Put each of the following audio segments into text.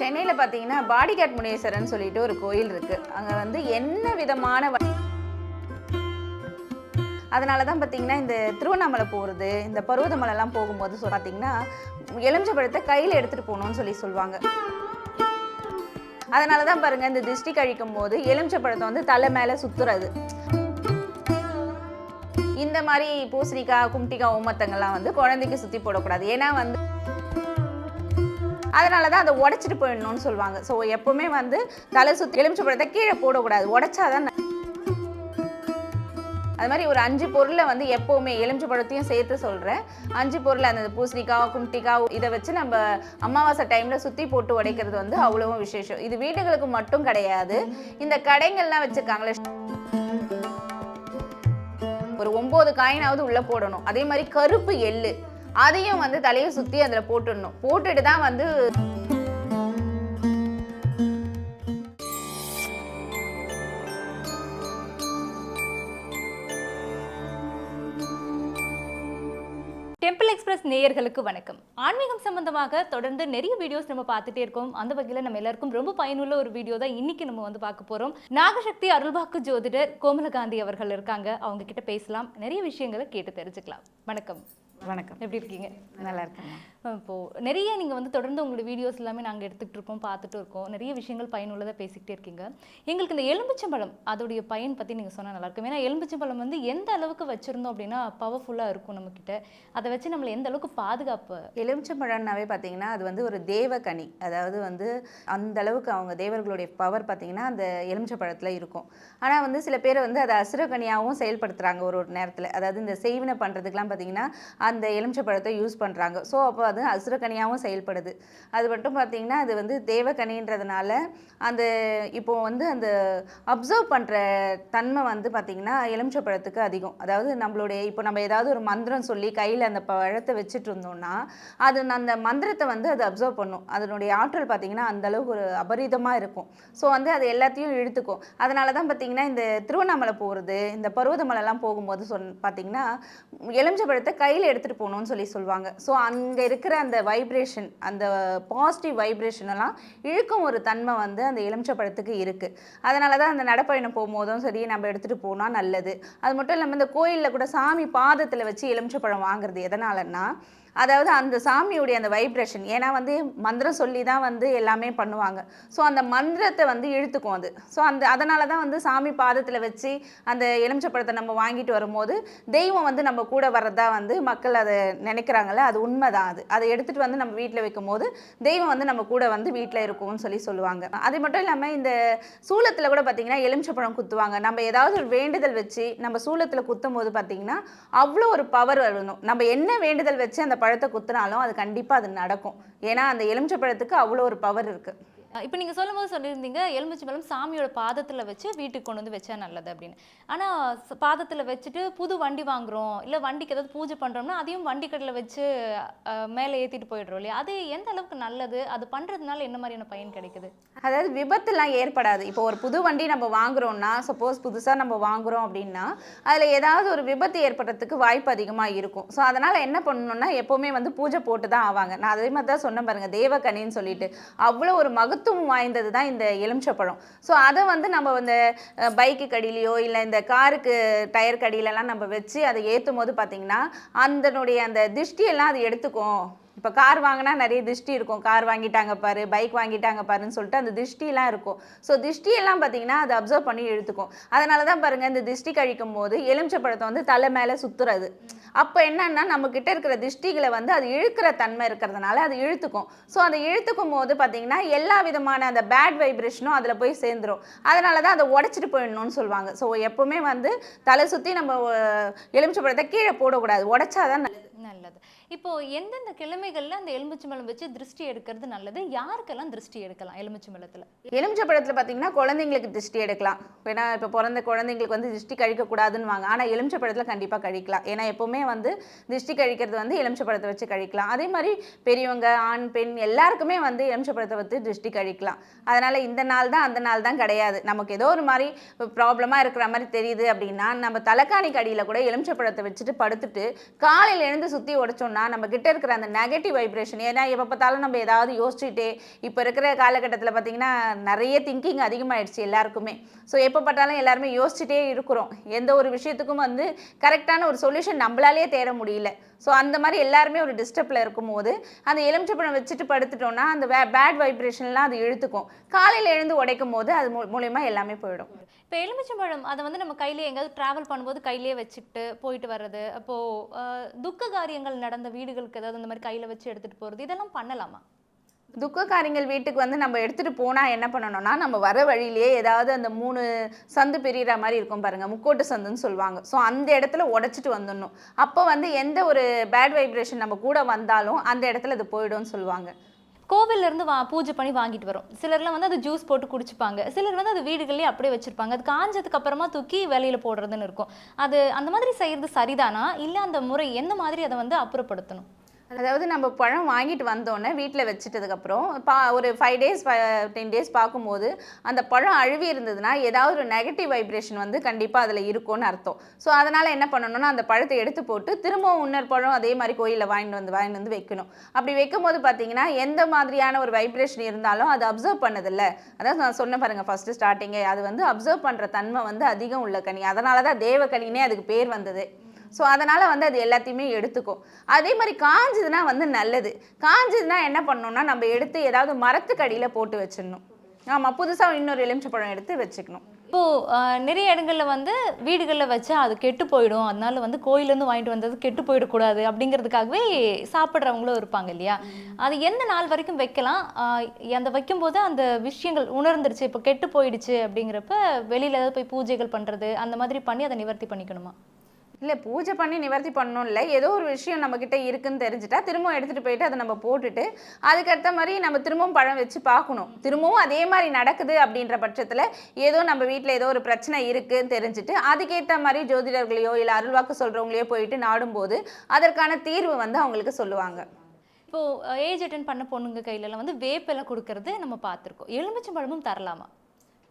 சென்னையில் பார்த்தீங்கன்னா பாடிகாட் முனேஸ்வரன் சொல்லிட்டு ஒரு கோயில் இருக்கு. அங்கே வந்து என்ன விதமான அதனால தான் பார்த்தீங்கன்னா இந்த திருவண்ணாமலை போகிறது இந்த பருவதமலைலாம் போகும்போது பார்த்தீங்கன்னா எலுமிச்ச பழத்தை கையில் எடுத்துகிட்டு போகணும்னு சொல்லி சொல்லுவாங்க. அதனால தான் பாருங்க இந்த திருஷ்டி கழிக்கும் போது எலுமிச்சம்பழத்தை வந்து தலை மேலே சுத்துறது. இந்த மாதிரி பூசணிக்காய் கும்டிக்காய் ஓமத்தங்கள்லாம் வந்து குழந்தைக்கு சுற்றி போடக்கூடாது. ஏன்னா வந்து அதனால தான் அதை உடச்சிட்டு போயிடணும்னு சொல்லுவாங்க. ஸோ எப்போவுமே வந்து தலை சுற்றி எலுமிச்சம்பழத்தை கீழே போடக்கூடாது. உடைச்சாதான் அது மாதிரி ஒரு அஞ்சு பொருளை வந்து எப்போவுமே எலுமிச்சம்பழத்தையும் சேர்த்து சொல்கிறேன் அஞ்சு பொருளை அந்த பூசணிக்காய் கும்டிக்காய் இதை வச்சு நம்ம அமாவாசை டைமில் சுற்றி போட்டு உடைக்கிறது வந்து அவ்வளவும் விசேஷம். இது வீடுகளுக்கு மட்டும் கிடையாது. இந்த கடைங்கள்லாம் வச்சுருக்காங்களே ஒரு ஒம்பது காயினாவது உள்ளே போடணும். அதே மாதிரி கருப்பு எள்ளு. அதையும் வந்து தலையை சுற்றி அதில் போட்டுடணும். போட்டுட்டு தான் வந்து டெம்பிள் எக்ஸ்பிரஸ் நேயர்களுக்கு வணக்கம். ஆன்மீகம் சம்பந்தமாக தொடர்ந்து நிறைய வீடியோஸ் நம்ம பார்த்துட்டே இருக்கோம். அந்த வகையில் நம்ம எல்லாருக்கும் ரொம்ப பயனுள்ள ஒரு வீடியோ தான் இன்னைக்கு நம்ம வந்து பார்க்க போறோம். நாகசக்தி அருள்வாக்கு ஜோதிடர் கோமலகாந்தி அவர்கள் இருக்காங்க. அவங்க கிட்ட பேசலாம். நிறைய விஷயங்களை கேட்டு தெரிஞ்சுக்கலாம். வணக்கம். வணக்கம். எப்படி இருக்கீங்க? நல்லா இருக்கேன் இப்போ நிறைய நீங்க வந்து தொடர்ந்து உங்களுடைய வீடியோஸ் எல்லாமே நாங்க எடுத்துக்கிட்டு இருக்கோம் பார்த்துட்டு இருக்கோம். நிறைய விஷயங்கள் பயனுள்ளதா பேசிக்கிட்டே இருக்கீங்க. எங்களுக்கு இந்த எலும்பிச்சம்பழம் அதோடைய பயன் பத்தி நீங்க சொன்னா நல்லா இருக்கும். ஏன்னா எலும்பிச்சம்பழம் வந்து எந்த அளவுக்கு வச்சிருந்தோம் அப்படின்னா பவர்ஃபுல்லா இருக்கும் நம்ம கிட்ட அதை வச்சு நம்மள எந்த அளவுக்கு பாதுகாப்பு எலுமிச்சம்பழம்னாவே பார்த்தீங்கன்னா அது வந்து ஒரு தேவகனி. அதாவது வந்து அந்த அளவுக்கு அவங்க தேவர்களுடைய பவர் பார்த்தீங்கன்னா அந்த எலுமிச்சம்பழத்தில் இருக்கும். ஆனால் வந்து சில பேர் வந்து அதை அசுரகனியாகவும் செயல்படுத்துகிறாங்க ஒரு ஒரு நேரத்தில். அதாவது இந்த செய்வினை பண்ணுறதுக்கெலாம் பார்த்தீங்கன்னா அந்த எலுமிச்சம்பழத்தை யூஸ் பண்ணுறாங்க ஸோ அப்போ அது அசுரகனியாகவும் செயல்படுது. அது மட்டும் பார்த்திங்கன்னா அது வந்து தேவக்கனின்றதுனால அந்த இப்போ வந்து அந்த அப்சர்வ் பண்ணுற தன்மை வந்து பார்த்திங்கன்னா எலுமிச்சப்பழத்துக்கு அதிகம். அதாவது நம்மளுடைய இப்போ நம்ம ஏதாவது ஒரு மந்திரம் சொல்லி கையில் அந்த பழத்தை வச்சுட்டு இருந்தோம்னா அது அந்த மந்திரத்தை வந்து அது அப்சர்வ் பண்ணும். அதனுடைய ஆற்றல் பார்த்திங்கன்னா அந்த அளவுக்கு ஒரு அபரிதமாக இருக்கும். ஸோ வந்து அது எல்லாத்தையும் இழுத்துக்கும். அதனால தான் பார்த்திங்கன்னா இந்த திருவண்ணாமலை போகிறது இந்த பருவதமலைலாம் போகும்போது சொன் பார்த்திங்கன்னா எலுமிச்சப்பழத்தை கையில் எடுத்துகிட்டு போகணும்னு சொல்லி சொல்லுவாங்க. ஸோ அங்கே இருக்கிற அந்த வைப்ரேஷன் அந்த பாசிட்டிவ் வைப்ரேஷன் எல்லாம் இழுக்கும் ஒரு தன்மை வந்து அந்த எலுமிச்சப்பழத்துக்கு இருக்குது அதனால தான் அந்த நடப்பயணம் போகும்போதும் சரி நம்ம எடுத்துகிட்டு போனால் நல்லது. அது மட்டும் இல்லாமல் இந்த கோயிலில் கூட சாமி பாதத்தில் வச்சு எலுமிச்சப்பழம் வாங்குறது எதனாலன்னா அதாவது அந்த சாமியுடைய அந்த வைப்ரேஷன் ஏன்னா வந்து மந்திரம் சொல்லி தான் வந்து எல்லாமே பண்ணுவாங்க. ஸோ அந்த மந்திரத்தை வந்து இழுத்துக்கும் அது. ஸோ அந்த அதனால தான் வந்து சாமி பாதத்தில் வச்சு அந்த எலுமிச்சப்பழத்தை நம்ம வாங்கிட்டு வரும்போது தெய்வம் வந்து நம்ம கூட வர்றதா வந்து மக்கள் அதை நினைக்கிறாங்கல்ல அது உண்மைதான் அது. அதை எடுத்துகிட்டு வந்து நம்ம வீட்டில் வைக்கும் போது தெய்வம் வந்து நம்ம கூட வந்து வீட்டில் இருக்கும்னு சொல்லி சொல்லுவாங்க. அது மட்டும் இல்லாமல் இந்த சூளத்தில் கூட பார்த்தீங்கன்னா எலுமிச்சப்பழம் குத்துவாங்க. நம்ம ஏதாவது ஒரு வேண்டுதல் வச்சு நம்ம சூளத்தில் குத்தும் போது பார்த்தீங்கன்னா அவ்வளோ ஒரு பவர் வரணும். நம்ம என்ன வேண்டுதல் வச்சு அந்த பழத்தை குத்துனாலும் அது கண்டிப்பாக அது நடக்கும். ஏன்னா அந்த எலுமிச்சப்பழத்துக்கு அவ்வளோ ஒரு பவர் இருக்குது இப்போ நீங்கள் சொல்லும்போது சொல்லியிருந்தீங்க எலுமிச்சம்பழம் சாமியோட பாதத்தில் வச்சு வீட்டுக்கு கொண்டு வந்து வச்சா நல்லது அப்படின்னு. ஆனால் பாதத்தில் வச்சுட்டு புது வண்டி வாங்குகிறோம் இல்லை வண்டிக்கு ஏதாவது பூஜை பண்ணுறோம்னா அதையும் வண்டி கடையில் வச்சு மேலே ஏற்றிட்டு போயிடுறோம் இல்லையா? அது எந்த அளவுக்கு நல்லது? அது பண்ணுறதுனால என்ன மாதிரியான பயன் கிடைக்குது? அதாவது விபத்துலாம் ஏற்படாது. இப்போ ஒரு புது வண்டி நம்ம வாங்குறோம்னா சப்போஸ் புதுசாக நம்ம வாங்குறோம் அப்படின்னா அதில் ஏதாவது ஒரு விபத்து ஏற்படுறதுக்கு வாய்ப்பு அதிகமாக இருக்கும். ஸோ அதனால் என்ன பண்ணணும்னா எப்போவுமே வந்து பூஜை போட்டு தான் ஆவாங்க. நான் அதே மாதிரி தான் சொன்னேன் பாருங்கள் தேவக்கனின்னு சொல்லிட்டு. அவ்வளோ ஒரு மகத்துவம் வாய்ந்தது தான் இந்த எலுமிச்சப்பழம். ஸோ அதை வந்து நம்ம இந்த பைக்கு கடியிலையோ இல்லை இந்த காருக்கு டயர் கடியிலலாம் நம்ம வச்சு அதை ஏற்றும் போது பார்த்தீங்கன்னா அதனுடைய அந்த திருஷ்டியெல்லாம் அது எடுத்துக்கும். இப்போ கார் வாங்கினா நிறைய திருஷ்டி இருக்கும். கார் வாங்கிட்டாங்க பாரு பைக் வாங்கிட்டாங்க பாருன்னு சொல்லிட்டு அந்த திருஷ்டிலாம் இருக்கும். ஸோ திருஷ்டியெல்லாம் பார்த்தீங்கன்னா அது அப்சர்வ் பண்ணி இழுத்துக்கும். அதனால தான் பாருங்கள் இந்த திருஷ்டி கழிக்கும் போது எலுமிச்சப்பழத்தை வந்து தலை மேலே சுற்றுறது அப்போ என்னன்னா நம்ம கிட்ட இருக்கிற திருஷ்டிகளை வந்து அது இழுக்கிற தன்மை இருக்கிறதுனால அது இழுத்துக்கும். ஸோ அதை இழுத்துக்கும் போது பார்த்தீங்கன்னா எல்லா விதமான அந்த பேட் வைப்ரேஷனும் அதில் போய் சேர்ந்துரும். அதனால தான் அதை உடைச்சிட்டு போயிடணும்னு சொல்லுவாங்க. ஸோ எப்போவுமே வந்து தலை சுற்றி நம்ம எலுமிச்சப்பழத்தை கீழே போடக்கூடாது. உடச்சாதான் நல்லது. நல்லது. இப்போ எந்தெந்த கிழமைகள்ல அந்த எலுமிச்சம்பழம் வச்சு திருஷ்டி எடுக்கிறது நல்லது? யாருக்கெல்லாம் திருஷ்டி எடுக்கலாம் எலுமிச்சம்பழத்துல எலுமிச்சப்பழத்தில் பார்த்தீங்கன்னா குழந்தைங்களுக்கு திருஷ்டி எடுக்கலாம். ஏன்னா இப்போ பிறந்த குழந்தைங்களுக்கு வந்து திருஷ்டி கழிக்கக்கூடாதுன்னு வாங்க ஆனால் எலுமிச்சப்பழத்தில் கண்டிப்பாக கழிக்கலாம். ஏன்னா எப்போவுமே வந்து திருஷ்டி கழிக்கிறது வந்து எலுமிச்சப்பழத்தை வச்சு கழிக்கலாம். அதே மாதிரி பெரியவங்க ஆண் பெண் எல்லாருக்குமே வந்து எலுமிச்சப்பழத்தை வச்சு திருஷ்டி கழிக்கலாம். அதனால் இந்த நாள் தான் அந்த நாள் தான் கிடையாது. நமக்கு ஏதோ ஒரு மாதிரி ப்ராப்ளமாக இருக்கிற மாதிரி தெரியுது அப்படின்னா நம்ம தலைக்காணி கடியில் கூட எலுமிச்சப்பழத்தை வச்சுட்டு படுத்துட்டு காலையில் எழுந்து சுற்றி உடைச்சோம்னா வச்சுட்டோம்னா நம்ம கிட்ட இருக்கிற அந்த நெகட்டிவ் வைப்ரேஷன் ஏன்னா எப்போ பார்த்தாலும் நம்ம ஏதாவது யோசிச்சுட்டே இப்போ இருக்கிற காலகட்டத்தில் பார்த்தீங்கன்னா நிறைய திங்கிங் அதிகமாகிடுச்சு எல்லாருக்குமே. ஸோ எப்போ பார்த்தாலும் எல்லாருமே யோசிச்சுட்டே இருக்கிறோம். எந்த ஒரு விஷயத்துக்கும் வந்து கரெக்டான ஒரு சொல்யூஷன் நம்மளாலேயே தேட முடியல. ஸோ அந்த மாதிரி எல்லாருமே ஒரு டிஸ்டர்பில் இருக்கும்போது அந்த எலுமிச்சப்பழம் வச்சுட்டு படுத்துட்டோம்னா அந்த வே பேட் வைப்ரேஷன்லாம் அது இழுத்துக்கும். காலையில் எழுந்து உடைக்கும் போது அது மூ மூலயமா எல்லாமே போயிடும். இப்போ எலுமிச்சம்பழம் அதை வந்து நம்ம கையிலே எங்கேயாவது ட்ராவல் பண்ணும்போது கையிலே வச்சுக்கிட்டு போயிட்டு வர்றது அப்போது துக்க காரியங்கள் நடந்த வீடுகளுக்கு ஏதாவது இந்த மாதிரி கையில் வச்சு எடுத்துகிட்டு போகிறது இதெல்லாம் பண்ணலாமா? துக்கக்காரிங்கள் வீட்டுக்கு வந்து நம்ம எடுத்துகிட்டு போனால் என்ன பண்ணணும்னா நம்ம வர வழியிலேயே ஏதாவது அந்த மூணு சந்து பிரிகிற மாதிரி இருக்கும் பாருங்கள் முக்கோட்டு சந்துன்னு சொல்லுவாங்க. ஸோ அந்த இடத்துல உடச்சிட்டு வந்துடணும். அப்போ வந்து எந்த ஒரு பேட் வைப்ரேஷன் நம்ம கூட வந்தாலும் அந்த இடத்துல அது போயிடும்னு சொல்லுவாங்க. கோவில்ல வா பூஜை பண்ணி வாங்கிட்டு வரும். சிலர்லாம் வந்து அது ஜூஸ் போட்டு குடிச்சுப்பாங்க. சிலர் வந்து அது வீடுகள்லேயே அப்படியே வச்சுருப்பாங்க. அது காஞ்சதுக்கு அப்புறமா தூக்கி வெளியில போடுறதுன்னு இருக்கும். அது அந்த மாதிரி செய்கிறது சரிதானா? இல்லை அந்த முறை எந்த மாதிரி அதை வந்து அப்புறப்படுத்தணும்? அதாவது நம்ம பழம் வாங்கிட்டு வந்தோடனே வீட்டில் வச்சுட்டதுக்கப்புறம் பா ஒரு ஃபைவ் டேஸ் டென் டேஸ் பார்க்கும்போது அந்த பழம் அழுவி இருந்ததுன்னா ஏதாவது ஒரு நெகட்டிவ் வைப்ரேஷன் வந்து கண்டிப்பாக அதில் இருக்கும்னு அர்த்தம். ஸோ அதனால் என்ன பண்ணணும்னா அந்த பழத்தை எடுத்து போட்டு திரும்பவும் இன்னொரு பழம் அதே மாதிரி கோயிலில் வாங்கிட்டு வந்து வாங்கிட்டு வந்து வைக்கணும். அப்படி வைக்கும்போது பார்த்தீங்கன்னா எந்த மாதிரியான ஒரு வைப்ரேஷன் இருந்தாலும் அது அப்சர்வ் பண்ணதில்ல. அதான் நான் சொன்ன பாருங்கள் ஃபஸ்ட்டு ஸ்டார்டிங்கே அது வந்து அப்சர்வ் பண்ணுற தன்மை வந்து அதிகம் உள்ள கனி. அதனால தான் தேவக்கனினே அதுக்கு பேர் வந்தது. ஸோ அதனால் வந்து அது எல்லாத்தையுமே எடுத்துக்கும் அதே மாதிரி காஞ்சதுன்னா வந்து நல்லது. காஞ்சதுன்னா என்ன பண்ணணும்னா நம்ம எடுத்து ஏதாவது மரத்துக்கு அடியில் போட்டு வச்சிடணும். ஆமாம் புதுசாக இன்னொரு எலுமிச்சப்பழம் எடுத்து வச்சுக்கணும். இப்போ ஆஹ், நிறைய இடங்கள்ல வந்து வீடுகளில் வச்சா அது கெட்டு போயிடும். அதனால வந்து கோயிலேருந்து வாங்கிட்டு வந்தது கெட்டு போயிடக்கூடாது அப்படிங்கிறதுக்காகவே சாப்பிட்றவங்களும் இருப்பாங்க இல்லையா? அது எந்த நாள் வரைக்கும் வைக்கலாம்? அந்த வைக்கும்போது அந்த விஷயங்கள் உணர்ந்துருச்சு இப்போ கெட்டு போயிடுச்சு அப்படிங்கிறப்ப வெளியில ஏதாவது போய் பூஜைகள் பண்றது அந்த மாதிரி பண்ணி அதை நிவர்த்தி பண்ணிக்கணுமா? இல்லை பூஜை பண்ணி நிவர்த்தி பண்ணணும் இல்லை ஏதோ ஒரு விஷயம் நம்மக்கிட்ட இருக்குன்னு தெரிஞ்சுட்டா திரும்பவும் எடுத்துகிட்டு போயிட்டு அதை நம்ம போட்டுட்டு அதுக்கடுத்த மாதிரி நம்ம திரும்பவும் பழம் வச்சு பார்க்கணும். திரும்பவும் அதே மாதிரி நடக்குது அப்படின்ற பட்சத்தில் ஏதோ நம்ம வீட்டில் ஏதோ ஒரு பிரச்சனை இருக்குதுன்னு தெரிஞ்சுட்டு அதுக்கேற்ற மாதிரி ஜோதிடர்களையோ இல்லை அருள்வாக்கு சொல்கிறவங்களையோ போயிட்டு நாடும்போது அதற்கான தீர்வு வந்து அவங்களுக்கு சொல்லுவாங்க. இப்போது ஏஜ் அட்டன் பண்ண பொண்ணுங்க கையிலலாம் வந்து வேப்பிலை கொடுக்கறது நம்ம பார்த்துருக்கோம். எலுமிச்சம்பழமும் தரலாமா?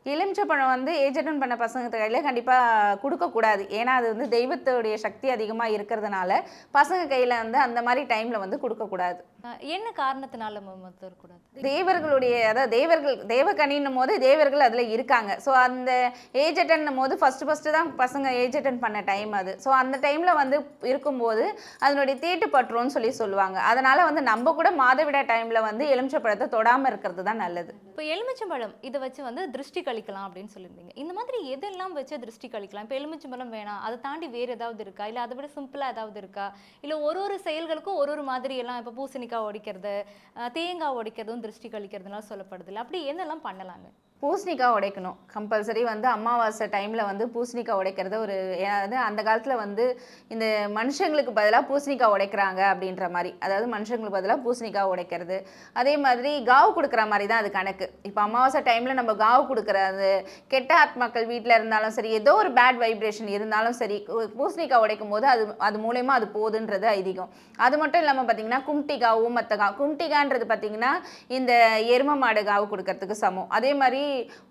எலுமிச்சப்பழம் வந்து ஏஜ் அட்டன் பண்ண பசங்க கையில் கண்டிப்பாக கொடுக்கக்கூடாது ஏன்னா அது வந்து தெய்வத்துடைய சக்தி அதிகமாக இருக்கிறதுனால பசங்க கையில் வந்து அந்த மாதிரி டைமில் வந்து கொடுக்கக்கூடாது என்ன காரணத்தினால நம்ம தரக்கூடாது தேவர்களுடைய அதாவது தேவர்கள் தேவகனின்னும் போது தேவர்கள் அதில் இருக்காங்க. ஸோ அந்த ஏஜ் அட்டன் போது ஃபஸ்ட்டு ஃபஸ்ட்டு தான் பசங்க ஏஜ் அட்டன் பண்ண டைம் அது. ஸோ அந்த டைமில் வந்து இருக்கும்போது அதனுடைய தீட்டு பற்றும்னு சொல்லி சொல்லுவாங்க. அதனால் வந்து நம்ம கூட மாதவிடா டைமில் வந்து எலுமிச்சப்பழத்தை தொடாமல் இருக்கிறது தான் நல்லது. இப்போ எலுமிச்சம்பழம் இதை வச்சு வந்து திருஷ்டி கழிக்கலாம் அப்படின்னு சொல்லியிருந்தீங்க. இந்த மாதிரி எதெல்லாம் வச்சு திருஷ்டி கழிக்கலாம்? இப்போ எலுமிச்சம்பழம் வேணாம் அதை தாண்டி வேறு ஏதாவது இருக்கா? இல்லை அதை விட சிம்பிளாக ஏதாவது இருக்கா? இல்லை ஒரு ஒரு செயல்களுக்கும் ஒரு ஒரு மாதிரி எல்லாம் இப்போ பூசணிக்காய் உடைக்கிறது தேங்காய் உடைக்கிறதும் திருஷ்டி கழிக்கிறதுனால சொல்லப்படுது இல்லை? அப்படி என்னெல்லாம் பண்ணலாங்க? பூசணிக்காய் உடைக்கணும். கம்பல்சரி வந்து அமாவாசை டைமில் வந்து பூசணிக்காய் உடைக்கிறது ஒரு ஏதாவது அந்த காலத்தில் வந்து இந்த மனுஷங்களுக்கு பதிலாக பூசணிக்காய் உடைக்கிறாங்க அப்படின்ற மாதிரி. அதாவது மனுஷங்களுக்கு பதிலாக பூசணிக்காய் உடைக்கிறது. அதே மாதிரி காவு கொடுக்குற மாதிரி தான் அது கணக்கு. இப்போ அமாவாசை டைமில் நம்ம காவு கொடுக்குறது கெட்ட ஆத்மாக்கள் வீட்டில் இருந்தாலும் சரி ஏதோ ஒரு பேட் வைப்ரேஷன் இருந்தாலும் சரி பூசணிக்காய் உடைக்கும் போது அது அது மூலயமா அது போகுதுன்றது ஐதீகம். அது மட்டும் இல்லாமல் பார்த்தீங்கன்னா கும்டிக்காய் ஊமத்தக்காய் கும்டிகான்றது பார்த்தீங்கன்னா இந்த எரும மாடு காவு கொடுக்கறதுக்கு சமம். அதே மாதிரி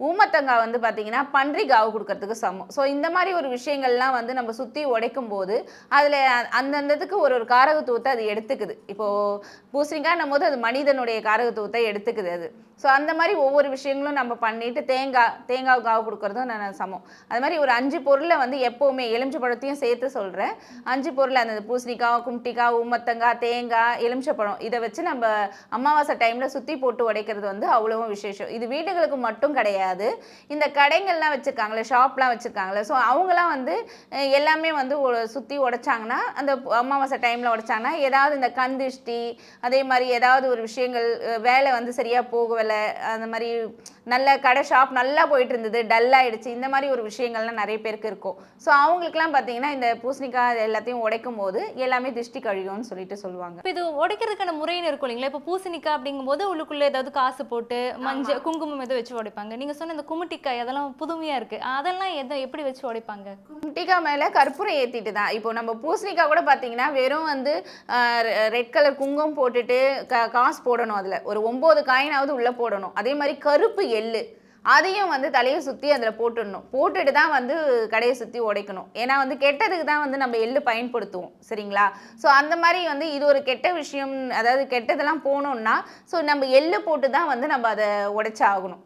ஊமத்தங்காய் வந்து பார்த்தீங்கன்னா பன்றி கொடுக்கறதுக்கு சமம். ஸோ இந்த மாதிரி ஒரு விஷயங்கள்லாம் வந்து நம்ம சுற்றி உடைக்கும் போது அதில் அந்தந்ததுக்கு ஒரு ஒரு காரகத்துவத்தை அது எடுத்துக்குது. இப்போது பூசணிக்காய்னும் போது அது மனிதனுடைய காரகத்துவத்தை எடுத்துக்குது அது. ஸோ அந்த மாதிரி ஒவ்வொரு விஷயங்களும் நம்ம பண்ணிட்டு தேங்காய் தேங்காய் காவு கொடுக்கறதும் நான் சமம். அது மாதிரி ஒரு அஞ்சு பொருளை வந்து எப்போவுமே எலுமிச்சை பழத்தையும் சேர்த்து சொல்கிறேன் அஞ்சு பொருள் அந்த பூசணிக்காய் கும்டிக்காய் ஊமத்தங்காய் தேங்காய் எலுமிச்சப்பழம் இதை வச்சு நம்ம அமாவாசை டைமில் சுற்றி போட்டு உடைக்கிறது வந்து அவ்வளவும் விசேஷம். இது வீடுகளுக்கு மட்டும் கிடையாது. இந்த கடைங்கள்லாம் வச்சுருக்காங்களே ஷாப்லாம் வச்சுருக்காங்களே ஸோ அவங்களாம் வந்து எல்லாமே வந்து சுற்றி உடைச்சாங்கன்னா அந்த அமாவாசை டைமில் உடைச்சாங்கன்னா ஏதாவது இந்த கந்திஷ்டி அதே மாதிரி ஏதாவது ஒரு விஷயங்கள் வேலை வந்து சரியாக போகவில்லை அந்த மாதிரி நல்ல கடை ஷாப் நல்லா போயிட்டு இருந்தது டல் ஆயிடுச்சு. இந்த மாதிரி ஒரு விஷயங்கள்லாம் நிறைய பேருக்கு இருக்கும். ஸோ அவங்களுக்குலாம் பார்த்தீங்கன்னா இந்த பூசணிக்காய் எல்லாத்தையும் உடைக்கும் போது எல்லாமே திருஷ்டி கழியும்னு சொல்லிட்டு சொல்லுவாங்க. இப்போ இது உடைக்கிறதுக்கான முறைன்னு இருக்கும் இல்லைங்களா? இப்போ பூசணிக்காய் அப்படிங்கும்போது உள்ளுக்குள்ள ஏதாவது காசு போட்டு மஞ்சள் குங்குமம் எதுவும் வச்சு உடைப்பாங்க. நீங்க சொன்ன இந்த குமுட்டிக்காய் அதெல்லாம் புதுமையா இருக்கு. அதெல்லாம் எதை எப்படி வச்சு உடைப்பாங்க? கும்டிக்காய் மேலே கற்பூரம் ஏற்றிட்டு தான். இப்போ நம்ம பூசணிக்காய் கூட பார்த்தீங்கன்னா வெறும் வந்து ரெட் கலர் குங்குமம் போட்டுட்டு காசு போடணும் அதில். ஒரு ஒம்பது காயினாவது உள்ளே போடணும். அதே மாதிரி கருப்பு எள்ளு. அதையும் வந்து தலையை சுற்றி அதில் போட்டுடணும். போட்டுட்டு தான் வந்து கடையை சுற்றி உடைக்கணும். ஏன்னா வந்து கெட்டதுக்கு தான் வந்து நம்ம எள்ளு பயன்படுத்துவோம். சரிங்களா? ஸோ அந்த மாதிரி வந்து இது ஒரு கெட்ட விஷயம் அதாவது கெட்டதெல்லாம் போகணுன்னா ஸோ நம்ம எள்ளு போட்டு தான் வந்து நம்ம அதை உடைச்சாகணும்.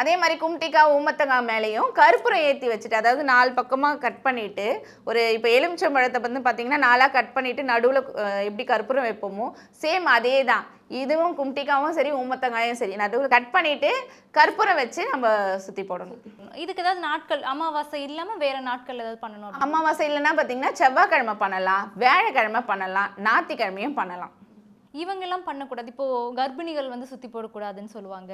அதே மாதிரி கும்டிக்காய் ஊமத்தங்காய் மேலேயும் கற்பூரம் ஏற்றி வச்சுட்டு அதாவது நாலு பக்கமாக கட் பண்ணிவிட்டு ஒரு இப்போ எலுமிச்சம்பழத்தை வந்து பார்த்தீங்கன்னா நாலாக கட் பண்ணிவிட்டு நடுவில் எப்படி கற்பூரம் வைப்போமோ சேம் அதே தான் இதுவும் கும்டிக்காவும் சரி ஊமத்தங்காயும் சரி நடுவில் கட் பண்ணிவிட்டு கற்பூரம் வச்சு நம்ம சுற்றி போடணும். இதுக்கு ஏதாவது நாட்கள் அமாவாசை இல்லாம வேற நாட்கள் ஏதாவது பண்ணணும்? அமாவாசை இல்லைன்னா பார்த்தீங்கன்னா செவ்வாய்க்கிழமை பண்ணலாம் வியாழக்கிழமை பண்ணலாம் ஞாயிற்றுக்கிழமையும் பண்ணலாம். இவங்க எல்லாம் பண்ணக்கூடாது. இப்போ கர்ப்பிணிகள் வந்து சுத்தி போடக்கூடாதுன்னு சொல்லுவாங்க.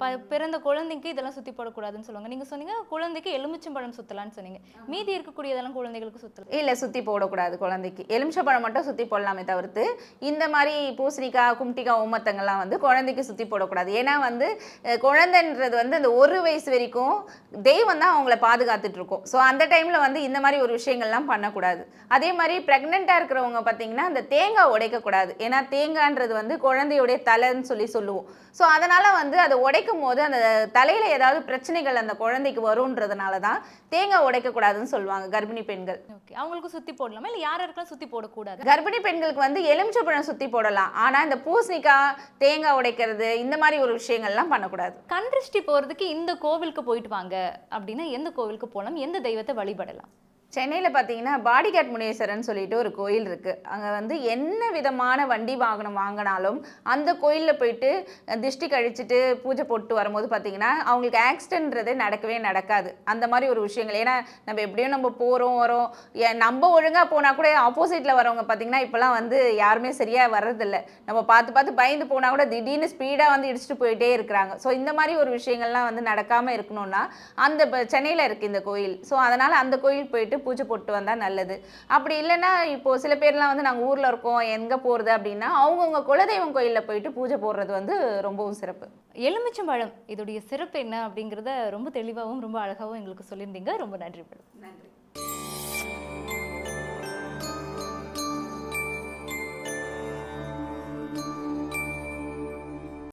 ப- பிறந்த குழந்தைக்கு இதெல்லாம் சுத்தி போடக்கூடாதுன்னு சொல்லுவாங்க. நீங்க சொன்னீங்க குழந்தைக்கு எலுமிச்சம்பழம் சுத்தலாம்னு சொன்னீங்க. மீதி இருக்கக்கூடியதெல்லாம் குழந்தைகளுக்கு சுத்தலாம் இல்லை சுற்றி போடக்கூடாது குழந்தைக்கு. எலுமிச்சப்பழம் மட்டும் சுற்றி போடலாமே தவிர்த்து இந்த மாதிரி பூசணிக்காய் கும்டிக்காய் உமத்தங்கள்லாம் வந்து குழந்தைக்கு சுற்றி போடக்கூடாது. ஏன்னா வந்து குழந்தைன்றது வந்து அந்த ஒரு வயசு வரைக்கும் தெய்வம் தான் அவங்கள பாதுகாத்துட்டு இருக்கும் ஸோ அந்த டைமில் வந்து இந்த மாதிரி ஒரு விஷயங்கள்லாம் பண்ணக்கூடாது. அதே மாதிரி ப்ரெக்னெண்ட்டாக இருக்கிறவங்க பார்த்தீங்கன்னா அந்த தேங்காய் உடைக்கக்கூடாது. ஏன்னா தேங்காய்ன்றது வந்து குழந்தையுடைய தலைன்னு சொல்லி சொல்லுவோம். ஸோ அதனால் வந்து அதை உடைக்கும் போது அந்த தலையில் ஏதாவது பிரச்சனைகள் அந்த குழந்தைக்கு வரும்ன்றதுனால தான் தேங்காய் உடைக்கக்கூடாதுன்னு சொல்லுவாங்க கர்ப்பிணி பெண்கள். ஓகே அவங்களுக்கு சுத்தி போடலாமா? இல்ல யார் யாருக்கெல்லாம் சுத்தி போடக்கூடாது? கர்ப்பிணி பெண்களுக்கு வந்து எலுமிச்சப்பழம் சுத்தி போடலாம். ஆனா இந்த பூசணிக்காய் தேங்காய் உடைக்கிறது இந்த மாதிரி ஒரு விஷயங்கள்லாம் பண்ணக்கூடாது. கண் திருஷ்டி போறதுக்கு இந்த கோவிலுக்கு போயிட்டு வாங்க. அப்படின்னா எந்த கோவிலுக்கு போகலாம்? எந்த தெய்வத்தை வழிபடலாம்? சென்னையில் பார்த்தீங்கன்னா பாடிகாட் முனேஸ்வரன் சொல்லிட்டு ஒரு கோயில் இருக்குது அங்கே வந்து என்ன விதமான வண்டி வாகனம் வாங்கினாலும் அந்த கோயிலில் போயிட்டு திருஷ்டி திஷ்டி கழிச்சிட்டு பூஜை போட்டு வரும்போது பார்த்தீங்கன்னா அவங்களுக்கு ஆக்சிடென்ட்றது நடக்கவே நடக்காது. அந்த மாதிரி ஒரு விஷயங்கள். ஏன்னா நம்ம எப்படியும் நம்ம போகிறோம் வரோம். ஏ- நம்ம ஒழுங்காக போனால் கூட ஆப்போசிட்டில் வரவங்க பார்த்தீங்கன்னா இப்போலாம் வந்து யாருமே சரியாக வர்றதில்ல. நம்ம பார்த்து பார்த்து பயந்து போனால் கூட திடீர்னு ஸ்பீடாக வந்து இடிச்சிட்டு போயிட்டே இருக்கிறாங்க. ஸோ இந்த மாதிரி ஒரு விஷயங்கள்லாம் வந்து நடக்காமல் இருக்கணும்னா அந்த சென்னையில் இருக்குது இந்த கோயில். ஸோ அதனால் அந்த கோயில் போயிட்டு பூஜை போட்டு வந்தால் நல்லது. அப்படி இல்லைன்னா இப்போ சில பேர்லாம் வந்து நாங்கள் ஊரில் இருக்கோம் எங்கே போகிறது அப்படின்னா அவங்கவுங்க குலதெய்வம் கோயிலில் போயிட்டு பூஜை போடுறது வந்து ரொம்பவும் சிறப்பு. எலுமிச்சம்பழம் இதோடைய சிறப்பு என்ன அப்படிங்கிறத ரொம்ப தெளிவாகவும் ரொம்ப அழகாகவும் எங்களுக்கு சொல்லியிருந்தீங்க. ரொம்ப நன்றி மேடம். நன்றி.